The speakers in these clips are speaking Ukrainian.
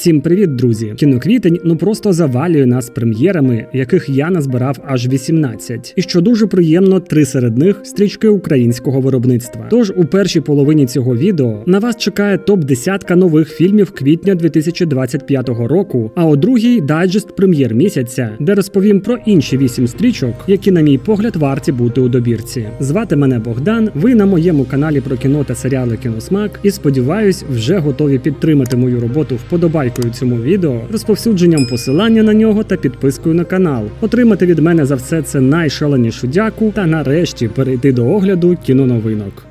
Всім привіт, друзі! Кіноквітень ну просто завалює нас прем'єрами, яких я назбирав аж 18. І що дуже приємно, три серед них стрічки українського виробництва. Тож у першій половині цього відео на вас чекає топ десятка нових фільмів квітня 2025 року. А у другій дайджест прем'єр місяця, де розповім про інші вісім стрічок, які, на мій погляд, варті бути у добірці. Звати мене Богдан. Ви на моєму каналі про кіно та серіали Кіносмак, і сподіваюсь, вже готові підтримати мою роботу вподобайкою цьому відео, розповсюдженням посилання на нього та підпискою на канал. Отримати від мене за все це найшаленішу дяку та нарешті перейти до огляду кіноновинок.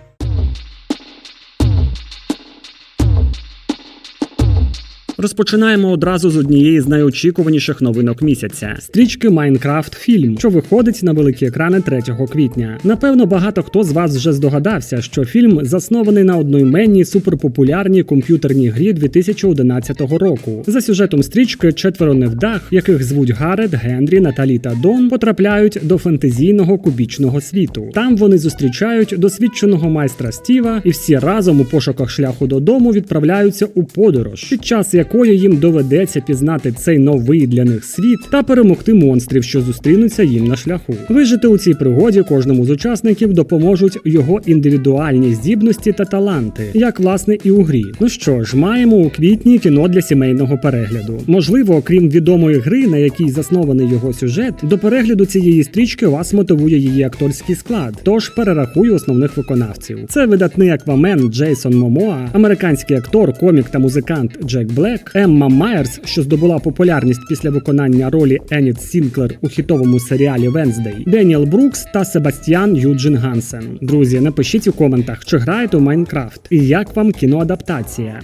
Розпочинаємо одразу з однієї з найочікуваніших новинок місяця стрічки Майнкрафт фільм, що виходить на великі екрани 3 квітня. Напевно, багато хто з вас вже здогадався, що фільм заснований на одноіменній суперпопулярній комп'ютерній грі 2011 року. За сюжетом стрічки четверо невдах, яких звуть Гарет, Генрі, Наталі та Дон, потрапляють до фентезійного кубічного світу. Там вони зустрічають досвідченого майстра Стіва, і всі разом у пошуках шляху додому відправляються у подорож, під час якої їм доведеться пізнати цей новий для них світ та перемогти монстрів, що зустрінуться їм на шляху. Вижити у цій пригоді кожному з учасників допоможуть його індивідуальні здібності та таланти, як власне і у грі. Ну що ж, маємо у квітні кіно для сімейного перегляду. Можливо, окрім відомої гри, на якій заснований його сюжет, до перегляду цієї стрічки вас мотивує її акторський склад. Тож перерахую основних виконавців. Це видатний аквамен Джейсон Момоа, американський актор, комік та музикант Джек Блек, Емма Майерс, що здобула популярність після виконання ролі Еніт Сінклер у хітовому серіалі Венздей, Деніел Брукс та Себастьян Юджин Гансен. Друзі, напишіть у коментах, чи граєте у Майнкрафт і як вам кіноадаптація.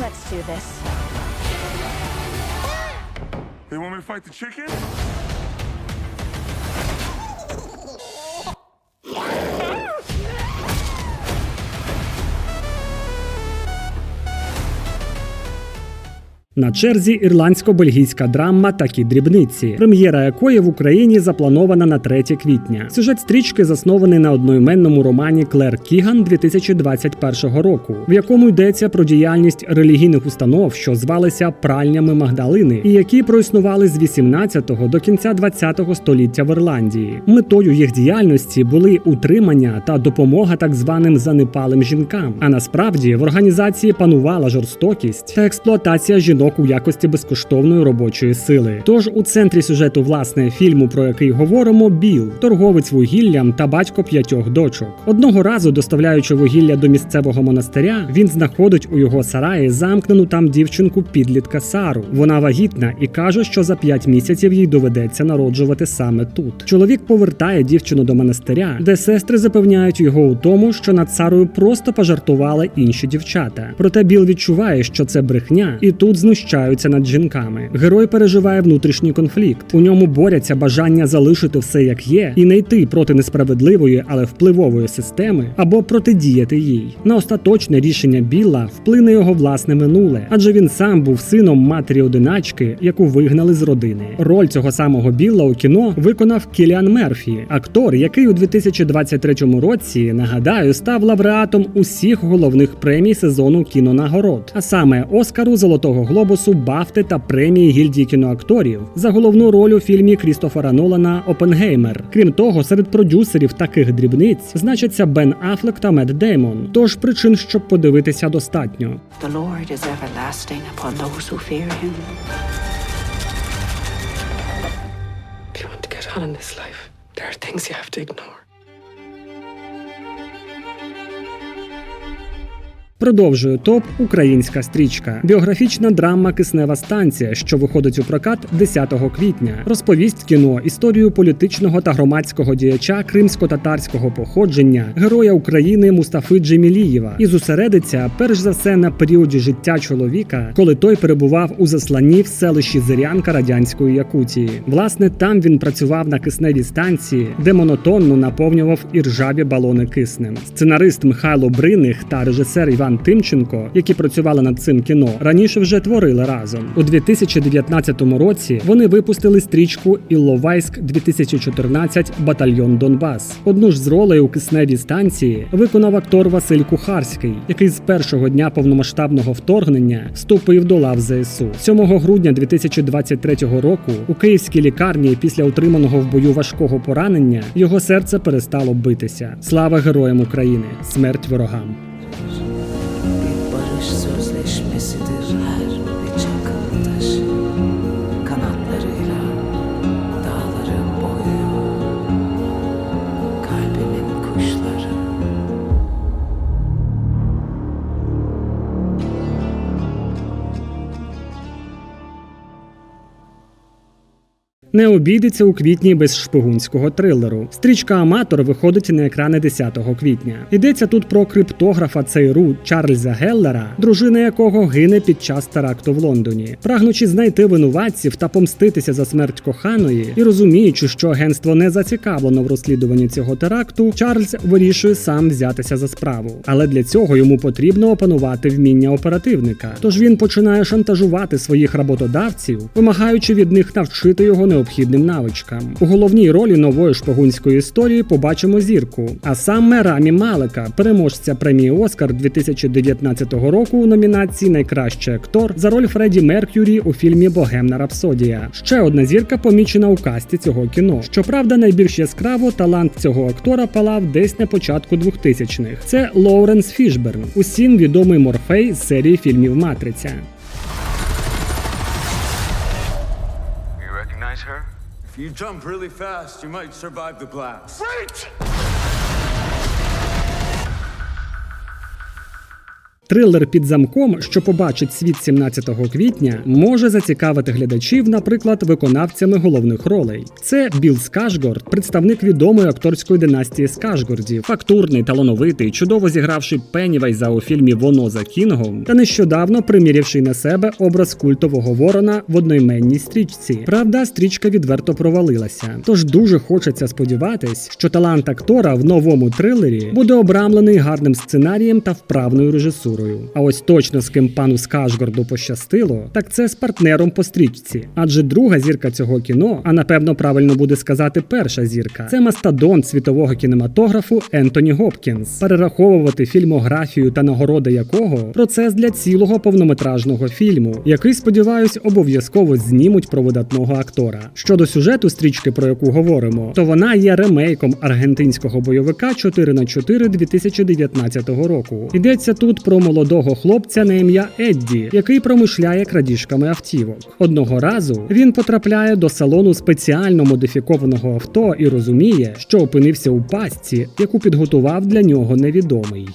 Let's do this. They want me to fight the chicken? На черзі ірландсько-бельгійська драма такі дрібниці, прем'єра якої в Україні запланована на 3 квітня. Сюжет стрічки заснований на одноіменному романі Клер Кіган 2021 року, в якому йдеться про діяльність релігійних установ, що звалися пральнями Магдалини, і які проіснували з 18-го до кінця 20-го століття в Ірландії. Метою їх діяльності були утримання та допомога так званим занепалим жінкам. А насправді в організації панувала жорстокість та експлуатація жінок у якості безкоштовної робочої сили. Тож у центрі сюжету власне фільму, про який говоримо, Біл, торговець вугіллям та батько п'ятьох дочок. Одного разу, доставляючи вугілля до місцевого монастиря, він знаходить у його сараї замкнену там дівчинку підлітка Сару. Вона вагітна і каже, що за п'ять місяців їй доведеться народжувати саме тут. Чоловік повертає дівчину до монастиря, де сестри запевняють його у тому, що над Сарою просто пожартували інші дівчата. Проте Біл відчуває, що це брехня, і тут знущаються над жінками. Герой переживає внутрішній конфлікт. У ньому борються бажання залишити все як є і не йти проти несправедливої, але впливової системи або протидіяти їй. На остаточне рішення Білла вплине його власне минуле, адже він сам був сином матері одиначки, яку вигнали з родини. Роль цього самого Білла у кіно виконав Кіліан Мерфі, актор, який у 2023 році нагадаю став лауреатом усіх головних премій сезону кінонагород, а саме Оскару Золотого Глобусу, Бафти та премії гільдії кіноакторів за головну роль у фільмі Крістофера Нолана Опенгеймер. Крім того, серед продюсерів таких дрібниць значаться Бен Аффлек та Мед Деймон. Тож причин, щоб подивитися, достатньо. If you want to get on in this life, there are things you have to ignore. Продовжує топ українська стрічка. Біографічна драма Киснева станція, що виходить у прокат 10 квітня. Розповість кіно історію політичного та громадського діяча кримсько-татарського походження, героя України Мустафи Джемілієва і зосередиться перш за все на періоді життя чоловіка, коли той перебував у засланні в селищі Зирянка радянської Якутії. Власне, там він працював на кисневій станції, де монотонно наповнював іржаві балони киснем. Сценарист Михайло Бриних та режисер Іван Іван Тимченко, які працювали над цим кіно, раніше вже творили разом. У 2019 році вони випустили стрічку Ілловайськ 2014 Батальйон Донбас. Одну ж з ролей у кисневій станції виконав актор Василь Кухарський, який з першого дня повномасштабного вторгнення вступив до лав ЗСУ. 7 грудня 2023 року у київській лікарні після отриманого в бою важкого поранення його серце перестало битися. Слава героям України! Смерть ворогам! Не обійдеться у квітні без шпигунського трилеру. Стрічка Аматор виходить на екрани 10 квітня. Йдеться тут про криптографа ЦРУ Чарльза Геллера, дружина якого гине під час теракту в Лондоні. Прагнучи знайти винуватців та помститися за смерть коханої, і розуміючи, що агентство не зацікавлено в розслідуванні цього теракту, Чарльз вирішує сам взятися за справу. Але для цього йому потрібно опанувати вміння оперативника. Тож він починає шантажувати своїх роботодавців, вимагаючи від них навчити його необхідним навичкам. У головній ролі нової шпигунської історії побачимо зірку, а саме Рамі Малека, переможця премії Оскар 2019 року у номінації Найкращий актор за роль Фредді Меркюрі у фільмі Богемна Рапсодія. Ще одна зірка помічена у касті цього кіно. Щоправда, найбільш яскраво талант цього актора палав десь на початку 2000-х. Це Лоуренс Фішберн, усім відомий Морфей з серії фільмів Матриця. Recognize her? If you jump really fast, you might survive the blast. Трилер під замком, що побачить світ 17 квітня, може зацікавити глядачів, наприклад, виконавцями головних ролей. Це Білл Скажгорд, представник відомої акторської династії Скажгордів, фактурний, талановитий, чудово зігравши Пеннівайза у фільмі Воно за Кінгом, та нещодавно примірявши на себе образ культового ворона в одноіменній стрічці. Правда, стрічка відверто провалилася. Тож дуже хочеться сподіватись, що талант актора в новому трилері буде обрамлений гарним сценарієм та вправною режисурою. А ось точно з ким пану Скажгорду пощастило, так це з партнером по стрічці. Адже друга зірка цього кіно, а напевно правильно буде сказати перша зірка, це мастодонт світового кінематографу Ентоні Гопкінс, перераховувати фільмографію та нагороди якого процес для цілого повнометражного фільму, який, сподіваюсь, обов'язково знімуть про видатного актора. Щодо сюжету стрічки, про яку говоримо, то вона є ремейком аргентинського бойовика 4 на 4 2019 року. Йдеться тут про молодого хлопця на ім'я Едді, який промишляє крадіжками автівок. Одного разу він потрапляє до салону спеціально модифікованого авто і розуміє, що опинився у пастці, яку підготував для нього невідомий.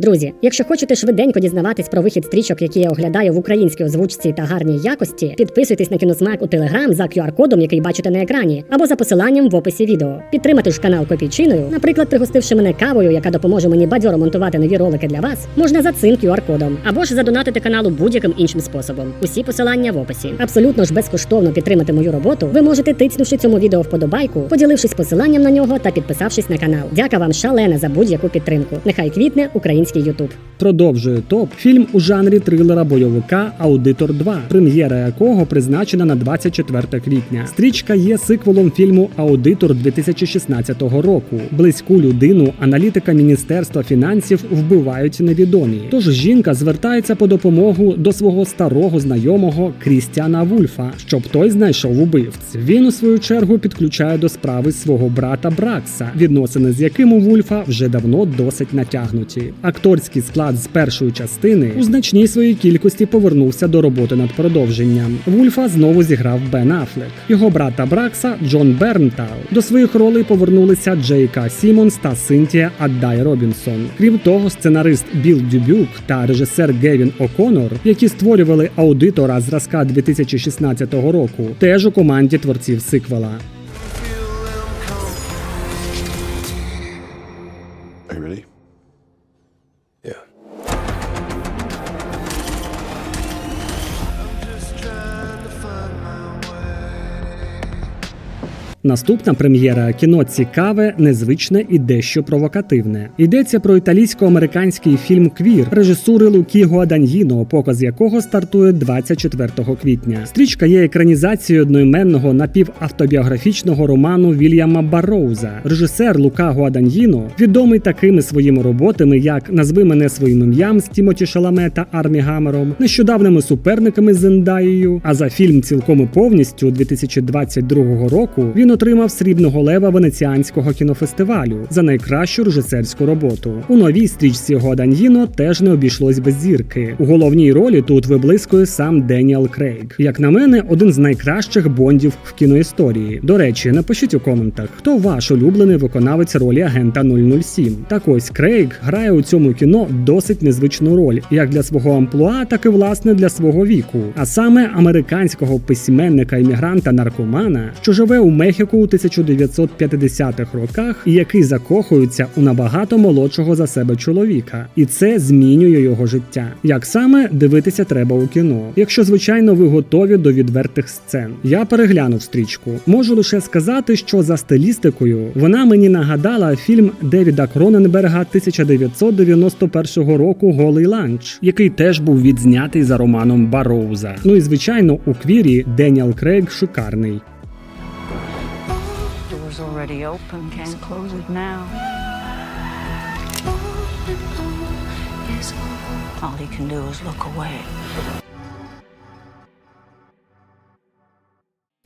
Друзі, якщо хочете швиденько дізнаватись про вихід стрічок, які я оглядаю в українській озвучці та гарній якості, підписуйтесь на кіносмак у телеграм за QR-кодом, який бачите на екрані, або за посиланням в описі відео. Підтримати ж канал копійчиною, наприклад, пригостивши мене кавою, яка допоможе мені бадьоро монтувати нові ролики для вас, можна за цим QR-кодом, або ж задонатити каналу будь-яким іншим способом. Усі посилання в описі. Абсолютно ж безкоштовно підтримати мою роботу. Ви можете тицнувши цьому відео вподобайку, поділившись посиланням на нього та підписавшись на канал. Дяка вам шалена за будь-яку підтримку. Нехай квітне український Ютуб. Продовжує топ фільм у жанрі трилера бойовика Аудитор 2, прем'єра якого призначена на 24 квітня. Стрічка є сиквелом фільму Аудитор 2016 року. Близьку людину аналітика Міністерства фінансів вбивають невідомі. Тож жінка звертається по допомогу до свого старого знайомого Крістіана Вульфа, щоб той знайшов убивць. Він у свою чергу підключає до справи свого брата Бракса, відносини з яким у Вульфа вже давно досить натягнуті. Акторський склад з першої частини у значній своїй кількості повернувся до роботи над продовженням. Вульфа знову зіграв Бен Аффлек. Його брата Бракса Джон Бернтал. До своїх ролей повернулися Джейка Сімонс та Синтія Аддай Робінсон. Крім того, сценарист Біл Дюбюк та режисер Гевін О'Конор, які створювали аудитора зразка 2016 року, теж у команді творців сиквела. Наступна прем'єра кіно цікаве, незвичне і дещо провокативне. Йдеться про італійсько-американський фільм Квір режисури Лукі Гуаданьїно, показ якого стартує 24 квітня. Стрічка є екранізацією одноіменного напівавтобіографічного роману Вільяма Барроуза. Режисер Лука Гуаданьїно відомий такими своїми роботами, як Назви мене своїм ім'ям з Тімоті Шаламе та Армі Гамером, нещодавними суперниками з Зендаєю. А за фільм цілком і повністю 2022 року він отримав срібного лева венеціанського кінофестивалю за найкращу режисерську роботу. У новій стрічці Гуаданьїно теж не обійшлось без зірки. У головній ролі тут виблискує сам Деніел Крейг. Як на мене, один з найкращих бондів в кіноісторії. До речі, напишіть у коментах, хто ваш улюблений виконавець ролі агента 007. Так ось Крейг грає у цьому кіно досить незвичну роль, як для свого амплуа, так і власне для свого віку. А саме американського письменника іммігранта наркомана, що живе у Мехіко у 1950-х роках, і який закохується у набагато молодшого за себе чоловіка, і це змінює його життя. Як саме дивитися треба у кіно, якщо звичайно ви готові до відвертих сцен. Я переглянув стрічку. Можу лише сказати, що за стилістикою вона мені нагадала фільм Девіда Кроненберга 1991 року Голий ланч, який теж був відзнятий за романом Бароуза. Ну і звичайно, у квірі Деніел Крейг шикарний. Already open, can't close it now. All he can do is look away.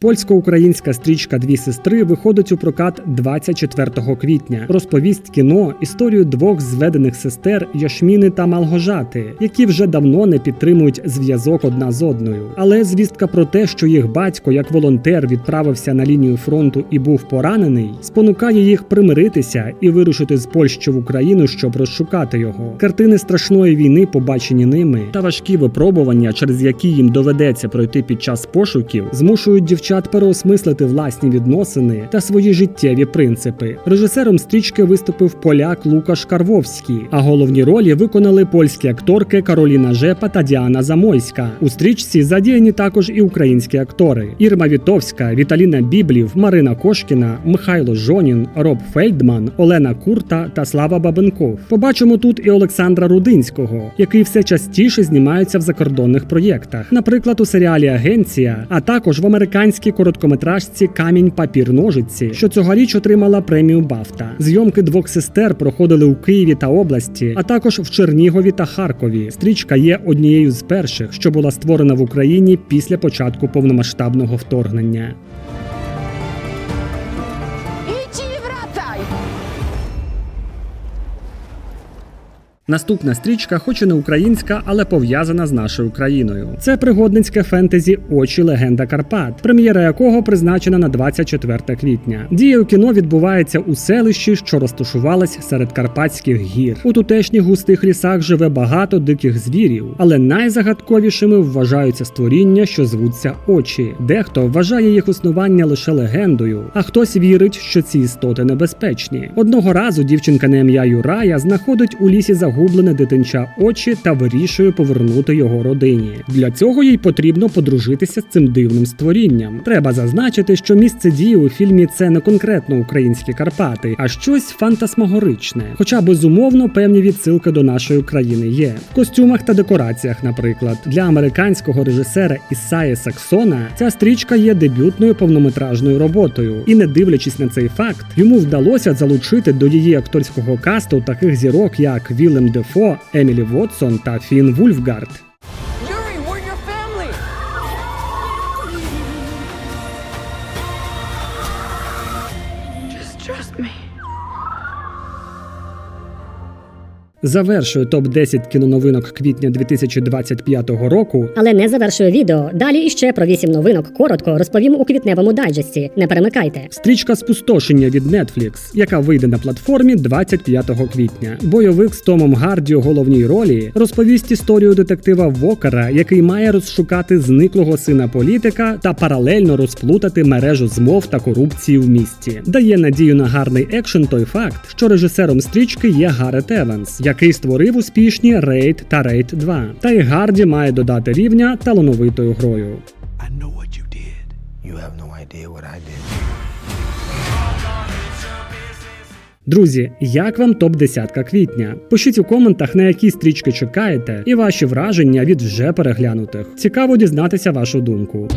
Польсько-українська стрічка Дві сестри виходить у прокат 24 квітня. Розповість кіно історію двох зведених сестер Яшміни та Малгожати, які вже давно не підтримують зв'язок одна з одною. Але звістка про те, що їх батько як волонтер відправився на лінію фронту і був поранений, спонукає їх примиритися і вирушити з Польщі в Україну, щоб розшукати його. Картини страшної війни, побачені ними, та важкі випробування, через які їм доведеться пройти під час пошуків, змушують дівчат переосмислити власні відносини та свої життєві принципи. Режисером стрічки виступив поляк Лукаш Карвовський, а головні ролі виконали польські акторки Кароліна Жепа та Діана Замойська. У стрічці задіяні також і українські актори: Ірма Вітовська, Віталіна Біблів, Марина Кошкіна, Михайло Жонін, Роб Фельдман, Олена Курта та Слава Бабенков. Побачимо тут і Олександра Рудинського, який все частіше знімається в закордонних проєктах, наприклад, у серіалі Агенція, а також в американській короткометражці Камінь папір ножиці, що цьогоріч отримала премію Бафта. Зйомки двох сестер проходили у Києві та області, а також в Чернігові та Харкові. Стрічка є однією з перших, що була створена в Україні після початку повномасштабного вторгнення. Наступна стрічка, хоч і не українська, але пов'язана з нашою країною. Це пригодницьке фентезі Очі легенда Карпат, прем'єра якого призначена на 24 квітня. Дія у кіно відбувається у селищі, що розташувалось серед карпатських гір. У тутешніх густих лісах живе багато диких звірів, але найзагадковішими вважаються створіння, що звуться очі. Дехто вважає їх існування лише легендою, а хтось вірить, що ці істоти небезпечні. Одного разу дівчинка на ім'я Юрая знаходить у лісі загублене дитинча очі та вирішує повернути його родині. Для цього їй потрібно подружитися з цим дивним створінням. Треба зазначити, що місце дії у фільмі це не конкретно українські Карпати, а щось фантасмагоричне. Хоча безумовно певні відсилки до нашої країни є в костюмах та декораціях. Наприклад, для американського режисера Ісаї Саксона ця стрічка є дебютною повнометражною роботою, і не дивлячись на цей факт, йому вдалося залучити до її акторського касту таких зірок, як Вілем Дефо, Емілі Вотсон та Фін Вульфгард. Завершує топ 10 кіноновинок квітня 2025 року. Але не завершую відео. Далі іще про 8 новинок коротко розповім у квітневому дайджесті. Не перемикайте. Стрічка спустошення від Netflix, яка вийде на платформі 25 квітня. Бойовик з Томом Гарді у головній ролі розповість історію детектива Вокера, який має розшукати зниклого сина політика та паралельно розплутати мережу змов та корупції в місті. Дає надію на гарний екшен той факт, що режисером стрічки є Гарет Еванс, який створив успішні Рейд та Рейд 2. Та й Гарді має додати рівня талановитою грою. Друзі, як вам топ 10 квітня? Пишіть у коментах, на які стрічки чекаєте, і ваші враження від вже переглянутих. Цікаво дізнатися вашу думку.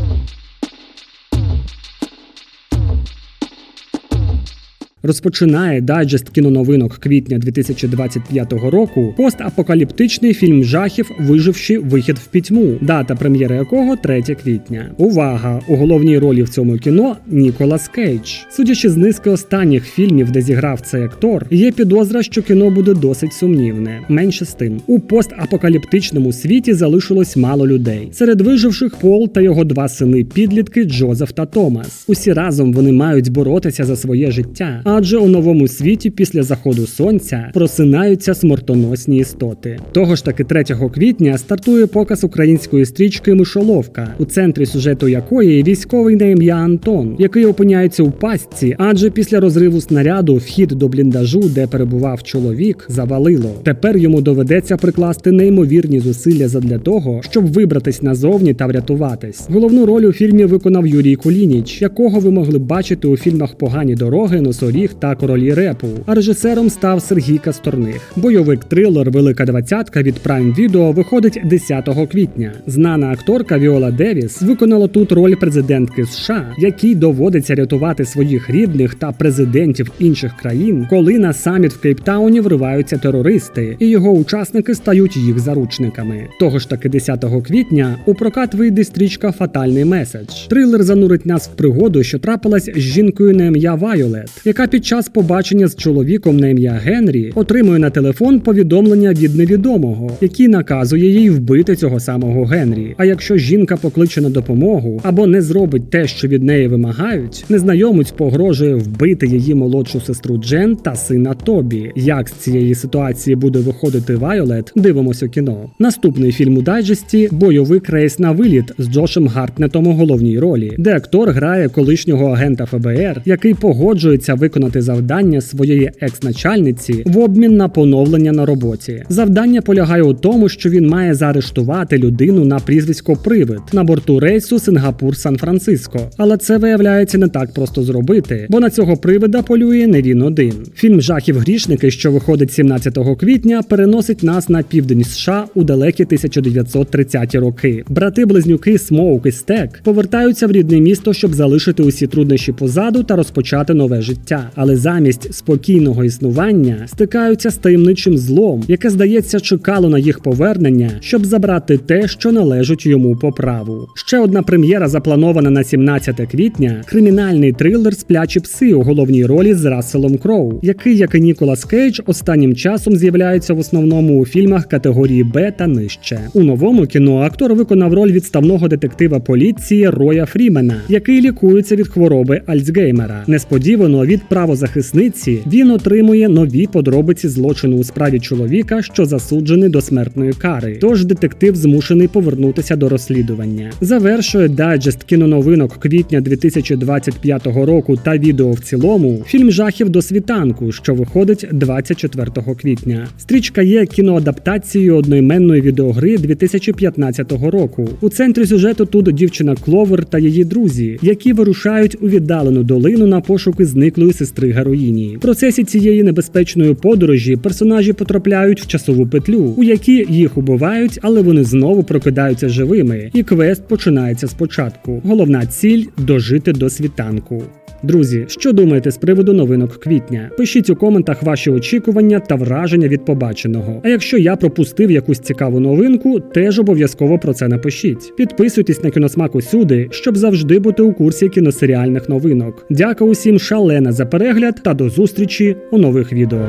Розпочинає дайджест кіноновинок квітня 2025 року постапокаліптичний фільм жахів, виживши вихід в пітьму, дата прем'єри якого 3 квітня. Увага! У головній ролі в цьому кіно Ніколас Кейдж. Судячи з низки останніх фільмів, де зіграв цей актор, є підозра, що кіно буде досить сумнівне. Менше з тим, у постапокаліптичному світі залишилось мало людей. Серед виживших Пол та його два сини підлітки Джозеф та Томас. Усі разом вони мають боротися за своє життя, адже у новому світі після заходу сонця просинаються смертоносні істоти. Того ж таки 3 квітня стартує показ української стрічки Мишоловка, у центрі сюжету якої військовий на ім'я Антон, який опиняється у пастці, адже після розриву снаряду вхід до бліндажу, де перебував чоловік, завалило. Тепер йому доведеться прикласти неймовірні зусилля задля того, щоб вибратись назовні та врятуватись. Головну роль у фільмі виконав Юрій Кулініч, якого ви могли бачити у фільмах Погані дороги, Носоріг та Королі репу. А режисером став Сергій Касторних. Бойовик трилер Велика двадцятка від Prime Video виходить 10 квітня. Знана акторка Віола Девіс виконала тут роль президентки США, якій доводиться рятувати своїх рідних та президентів інших країн, коли на саміт в Кейптауні вриваються терористи, і його учасники стають їх заручниками. Того ж таки 10 квітня у прокат вийде стрічка Фатальний меседж. Трилер занурить нас в пригоду, що трапилась з жінкою на ім'я Вайолет, яка під час побачення з чоловіком на ім'я Генрі отримує на телефон повідомлення від невідомого, який наказує їй вбити цього самого Генрі. А якщо жінка покличе на допомогу або не зробить те, що від неї вимагають, незнайомець погрожує вбити її молодшу сестру Джен та сина Тобі. Як з цієї ситуації буде виходити Вайолет, дивимося кіно. Наступний фільм у дайджесті бойовик рейс на виліт з Джошем Гартнетом у головній ролі, де актор грає колишнього агента ФБР, який погоджується виконати завдання своєї екс-начальниці в обмін на поновлення на роботі. Завдання полягає у тому, що він має заарештувати людину на прізвисько Привид на борту рейсу Сингапур-Сан-Франциско. Але це виявляється не так просто зробити, бо на цього привида полює не він один. Фільм Жахів грішники, що виходить 17 квітня, переносить нас на південь США у далекі 1930-ті роки. Брати-близнюки Смоук і Стек повертаються в рідне місто, щоб залишити усі труднощі позаду та розпочати нове життя. Але замість спокійного існування стикаються з таємничим злом, яке здається чекало на їх повернення, щоб забрати те, що належить йому по праву. Ще одна прем'єра запланована на 17 квітня: кримінальний трилер Сплячі пси у головній ролі з Расселом Кроу, який, як і Ніколас Кейдж, останнім часом з'являється в основному у фільмах категорії Б та нижче. У новому кіно актор виконав роль відставного детектива поліції Роя Фрімена, який лікується від хвороби Альцгеймера. Несподівано від правозахисниці він отримує нові подробиці злочину у справі чоловіка, що засуджений до смертної кари. Тож детектив змушений повернутися до розслідування. Завершує дайджест кіноновинок квітня 2025 року та відео в цілому. Фільм жахів до світанку, що виходить 24 квітня. Стрічка є кіноадаптацією одноіменної відеогри 2015 року. У центрі сюжету тут дівчина Кловер та її друзі, які вирушають у віддалену долину на пошуки зниклої сестри героїні. В процесі цієї небезпечної подорожі персонажі потрапляють в часову петлю, у якій їх убивають, але вони знову прокидаються живими, і квест починається спочатку. Головна ціль дожити до світанку. Друзі, що думаєте з приводу новинок квітня? Пишіть у коментах ваші очікування та враження від побаченого. А якщо я пропустив якусь цікаву новинку, теж обов'язково про це напишіть. Підписуйтесь на кіносмак усюди, щоб завжди бути у курсі кіносеріальних новинок. Дякую усім шалена за перегляд та до зустрічі у нових відео.